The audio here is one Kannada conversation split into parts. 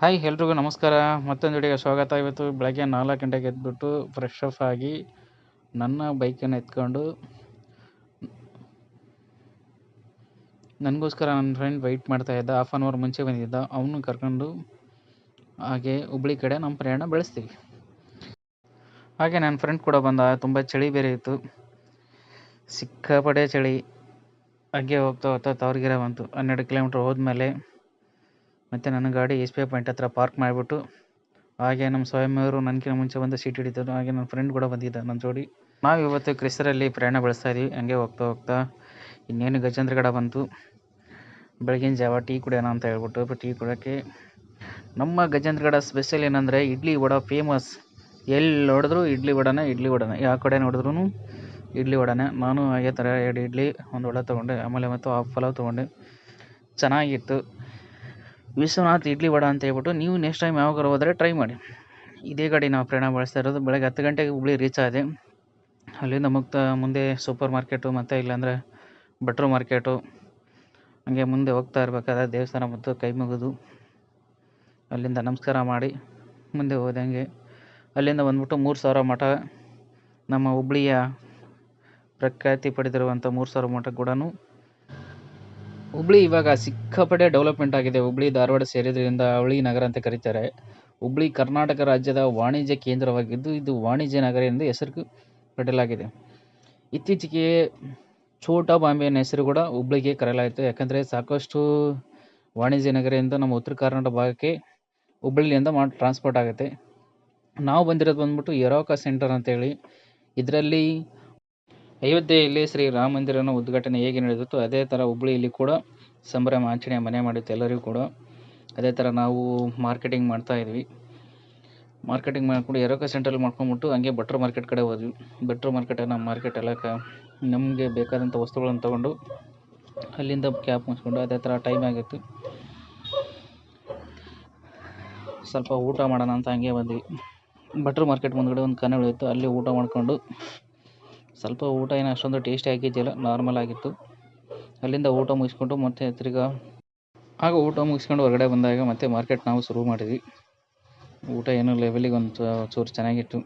ಹಾಯ್ ಎಲ್ರಿಗೂ ನಮಸ್ಕಾರ. ಮತ್ತೊಂದು ವಿಡಿಯೋಗೆ ಸ್ವಾಗತ. ಇವತ್ತು ಬೆಳಗ್ಗೆ ನಾಲ್ಕು ಗಂಟೆಗೆ ಎದ್ಬಿಟ್ಟು ಫ್ರೆಶ್ ಅಪ್ ಆಗಿ ನನ್ನ ಬೈಕನ್ನು ಎತ್ಕೊಂಡು ನನಗೋಸ್ಕರ ನನ್ನ ಫ್ರೆಂಡ್ ವೆಯ್ಟ್ ಮಾಡ್ತಾ ಇದ್ದ. ಹಾಫ್ ಆನ್ ಅವರ್ ಮುಂಚೆ ಬಂದಿದ್ದ. ಅವನು ಕರ್ಕೊಂಡು ಹಾಗೆ ಹುಬ್ಳಿ ಕಡೆ ನಮ್ಮ ಪ್ರಯಾಣ ಬೆಳೆಸ್ತೀವಿ. ಹಾಗೆ ನನ್ನ ಫ್ರೆಂಡ್ ಕೂಡ ಬಂದ. ತುಂಬ ಚಳಿ ಬೇರೆ ಇತ್ತು. ಸಿಕ್ಕಾಪಡೆ ಚಳಿ. ಹಾಗೆ ಹೋಗ್ತಾ ಹೋಗ್ತಾ ತಾವರ್ಗೆರೆ ಬಂತು. ಹನ್ನೆರಡು ಕಿಲೋಮೀಟ್ರ್ ಹೋದ್ಮೇಲೆ ಮತ್ತು ನನ್ನ ಗಾಡಿ ಎಸ್ ಬಿ ಐ ಪಾಯಿಂಟ್ ಹತ್ರ ಪಾರ್ಕ್ ಮಾಡಿಬಿಟ್ಟು, ಹಾಗೆ ನಮ್ಮ ಸ್ವಾಮಿಯವರು ನನಗಿನ ಮುಂಚೆ ಬಂದು ಸೀಟ್ ಹಿಡಿತರು ಹಾಗೆ ನನ್ನ ಫ್ರೆಂಡ್ ಕೂಡ ಬಂದಿದ್ದ, ನನ್ನ ಜೋಡಿ. ನಾವು ಇವತ್ತು ಕ್ರಿಸ್ತರಲ್ಲಿ ಪ್ರಯಾಣ ಬೆಳೆಸ್ತಾ ಇದ್ದೀವಿ ಹಂಗೆ ಹೋಗ್ತಾ ಹೋಗ್ತಾ ಇನ್ನೇನು ಗಜೇಂದ್ರಗಡ ಬಂತು. ಬೆಳಗಿನ ಜಾವ ಟೀ ಕುಡಿಯೋಣ ಅಂತ ಹೇಳ್ಬಿಟ್ಟು ಟೀ ಕುಡಿಯೋಕ್ಕೆ ನಮ್ಮ ಗಜೇಂದ್ರಗಡ ಸ್ಪೆಷಲ್ ಏನಂದರೆ, ಇಡ್ಲಿ ವಡ ಫೇಮಸ್ ಎಲ್ಲಿ ನೋಡಿದ್ರು ಇಡ್ಲಿ ವಡನೆ ಇಡ್ಲಿ ವಡನೆ. ಯಾವ ಕಡೆ ನೋಡಿದ್ರು ಇಡ್ಲಿ ವಡನೆ. ನಾನು ಹಾಗೆ ಥರ ಎರಡು ಇಡ್ಲಿ, ಒಂದು ವಡ ತೊಗೊಂಡೆ, ಆಮೇಲೆ ಮತ್ತು ಆಫ್ ಪಲಾವ್ ತೊಗೊಂಡೆ. ಚೆನ್ನಾಗಿತ್ತು. ವಿಶ್ವನಾಥ್ ಇಡ್ಲಿ ವಡ ಅಂತ ಹೇಳ್ಬಿಟ್ಟು ನೀವು ನೆಕ್ಸ್ಟ್ ಟೈಮ್ ಯಾವಾಗಾರು ಹೋದರೆ ಟ್ರೈ ಮಾಡಿ. ಇದೇ ಗಾಡಿ ನಾವು ಪ್ರಯಾಣ ಬಳಸ್ತಾ ಇರೋದು. ಬೆಳಗ್ಗೆ ಹತ್ತು ಗಂಟೆಗೆ ಹುಬ್ಳಿ ರೀಚ್ ಆದೆ. ಅಲ್ಲಿಂದ ಮುಕ್ತ ಮುಂದೆ ಸೂಪರ್ ಮಾರ್ಕೆಟು ಮತ್ತು ಇಲ್ಲಾಂದರೆ ಭಟ್ರು ಮಾರ್ಕೆಟು ಹಾಗೆ ಮುಂದೆ ಹೋಗ್ತಾ ಇರಬೇಕಾದ್ರೆ ದೇವಸ್ಥಾನ ಮತ್ತು ಕೈ ಮುಗಿದು ಅಲ್ಲಿಂದ ನಮಸ್ಕಾರ ಮಾಡಿ ಮುಂದೆ ಹೋದಂಗೆ ಅಲ್ಲಿಂದ ಬಂದ್ಬಿಟ್ಟು ಮೂರು ಸಾವಿರ ಮಠ, ನಮ್ಮ ಹುಬ್ಳಿಯ ಪ್ರಖ್ಯಾತಿ ಪಡೆದಿರುವಂಥ ಮೂರು ಸಾವಿರ ಮಠ ಕೂಡ ಹುಬ್ಳಿ ಇವಾಗ ಸಿಕ್ಕಾಪಟ್ಟೆ ಡೆವಲಪ್ಮೆಂಟ್ ಆಗಿದೆ. ಹುಬ್ಳಿ, ಧಾರವಾಡ ಸೇರಿದ್ರಿಂದ ಅವಳಿ ನಗರ ಅಂತ ಕರೀತಾರೆ. ಹುಬ್ಳಿ ಕರ್ನಾಟಕ ರಾಜ್ಯದ ವಾಣಿಜ್ಯ ಕೇಂದ್ರವಾಗಿದ್ದು, ಇದು ವಾಣಿಜ್ಯ ನಗರ ಎಂದು ಹೆಸರು ಪಡೆಯಲಾಗಿದೆ ಇತ್ತೀಚೆಗೆ ಛೋಟಾ ಬಾಂಬೆ ಅನ್ನೋ ಹೆಸರು ಕೂಡ ಹುಬ್ಳಿಗೆ ಕರೆಯಲಾಯಿತು. ಯಾಕಂದರೆ ಸಾಕಷ್ಟು ವಾಣಿಜ್ಯ ನಗರದಿಂದ ನಮ್ಮ ಉತ್ತರ ಕರ್ನಾಟಕ ಭಾಗಕ್ಕೆ ಹುಬ್ಳಿಯಿಂದ ಮಾಡಿ ಟ್ರಾನ್ಸ್ಪೋರ್ಟ್ ಆಗುತ್ತೆ. ನಾವು ಬಂದಿರೋದು ಬಂದ್ಬಿಟ್ಟು ಯರೋಕಾ ಸೆಂಟರ್ ಅಂತೇಳಿ. ಇದರಲ್ಲಿ ಅಯೋಧ್ಯೆಯಲ್ಲಿ ಶ್ರೀ ರಾಮ ಮಂದಿರನ ಉದ್ಘಾಟನೆ ಹೇಗೆ ನಡೆದಿತ್ತು, ಅದೇ ಥರ ಹುಬ್ಳಿಯಲ್ಲಿ ಕೂಡ ಸಂಭ್ರಮ ಆಚರಣೆ ಮನೆ ಮಾಡಿತ್ತು ಎಲ್ಲರಿಗೂ ಕೂಡ ಅದೇ ಥರ ನಾವು ಮಾರ್ಕೆಟಿಂಗ್ ಮಾಡ್ತಾ ಇದ್ವಿ. ಮಾರ್ಕೆಟಿಂಗ್ ಮಾಡ್ಕೊಂಡು ಎರೋಕ ಸೆಂಟ್ರಲ್ಲಿ ಮಾಡ್ಕೊಂಬಿಟ್ಟು ಹಂಗೆ ಭಟ್ರು ಮಾರ್ಕೆಟ್ ಕಡೆ ಹೋದ್ವಿ. ಭಟ್ರು ಮಾರ್ಕೆಟ್ ನಮ್ಮ ಮಾರ್ಕೆಟ್ ಎಲ್ಲ ನಮಗೆ ಬೇಕಾದಂಥ ವಸ್ತುಗಳನ್ನು ತೊಗೊಂಡು ಅಲ್ಲಿಂದ ಕ್ಯಾಬ್ ಮುಗಿಸ್ಕೊಂಡು ಅದೇ ಥರ ಟೈಮ್ ಆಗಿತ್ತು. ಸ್ವಲ್ಪ ಊಟ ಮಾಡೋಣ ಅಂತ ಹಂಗೆ ಬಂದ್ವಿ. ಭಟ್ರು ಮಾರ್ಕೆಟ್ ಮುಂದ್ಗಡೆ ಒಂದು ಕನ್ನಡ ಇತ್ತು, ಅಲ್ಲಿ ಊಟ ಮಾಡಿಕೊಂಡು ಸ್ವಲ್ಪ ಊಟ ಏನು ಅಷ್ಟೊಂದು ಟೇಸ್ಟಿ ಆಗಿದ್ದಿಲ್ಲ ನಾರ್ಮಲ್ ಆಗಿತ್ತು. ಅಲ್ಲಿಂದ ಊಟ ಮುಗಿಸ್ಕೊಂಡು ಮತ್ತೆ ತಿರ್ಗಾ, ಆಗ ಊಟ ಮುಗಿಸ್ಕೊಂಡು ಹೊರಗಡೆ ಬಂದಾಗ ಮತ್ತೆ ಮಾರ್ಕೆಟ್ ನಾವು ಶುರು ಮಾಡಿದ್ವಿ. ಊಟ ಏನೋ ಲೆವೆಲಿಗೆ ಒಂದು ಚೂರು ಚೆನ್ನಾಗಿತ್ತು.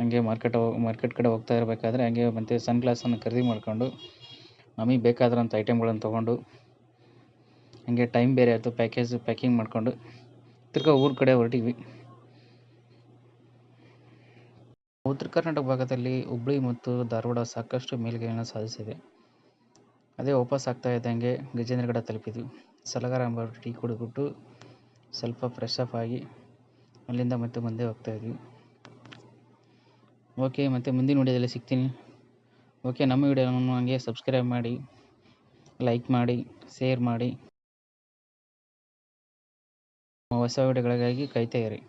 ಹಂಗೆ ಮಾರ್ಕೆಟ್ ಮಾರ್ಕೆಟ್ ಕಡೆ ಹೋಗ್ತಾ ಇರಬೇಕಾದ್ರೆ ಹಂಗೆ ಮತ್ತೆ ಸನ್ ಗ್ಲಾಸನ್ನು ಖರೀದಿ ಮಾಡಿಕೊಂಡು, ನಮಗೆ ಬೇಕಾದ್ರಂಥ ಐಟಮ್ಗಳನ್ನು ತೊಗೊಂಡು, ಹಂಗೆ ಟೈಮ್ ಬೇರೆ ಆಯಿತು ಪ್ಯಾಕೇಜ್ ಪ್ಯಾಕಿಂಗ್ ಮಾಡಿಕೊಂಡು ತಿರ್ಗಾ ಊರ ಕಡೆ ಹೊರಟಿದ್ವಿ. ಉತ್ತರ ಕರ್ನಾಟಕ ಭಾಗದಲ್ಲಿ ಹುಬ್ಳಿ ಮತ್ತು ಧಾರವಾಡ ಸಾಕಷ್ಟು ಮೇಲುಗೈಯನ್ನು ಸಾಧಿಸಿದೆ. ಅದೇ ವಾಪಸ್ ಆಗ್ತಾ ಇದ್ದಂಗೆ ಗಜೇಂದ್ರಗಡ ತಲುಪಿದ್ವಿ. ಸಲಗಾರ ಎಂಬ ಟೀ ಕುಡಿದ್ಬಿಟ್ಟು ಸ್ವಲ್ಪ ಫ್ರೆಶ್ ಅಪ್ ಆಗಿ ಅಲ್ಲಿಂದ ಮತ್ತೆ ಮುಂದೆ ಹೋಗ್ತಾ ಇದ್ವಿ. ಓಕೆ ಮತ್ತೆ ಮುಂದಿನ ವಿಡಿಯೋದಲ್ಲಿ ಸಿಗ್ತೀನಿ. ಓಕೆ ನಮ್ಮ ವಿಡಿಯೋವನ್ನು ಹಂಗೆ ಸಬ್ಸ್ಕ್ರೈಬ್ ಮಾಡಿ ಲೈಕ್ ಮಾಡಿ ಶೇರ್ ಮಾಡಿ. ಹೊಸ ವಿಡಿಯೋಗಳಿಗಾಗಿ ಕಾಯ್ತಾ ಇರಿ.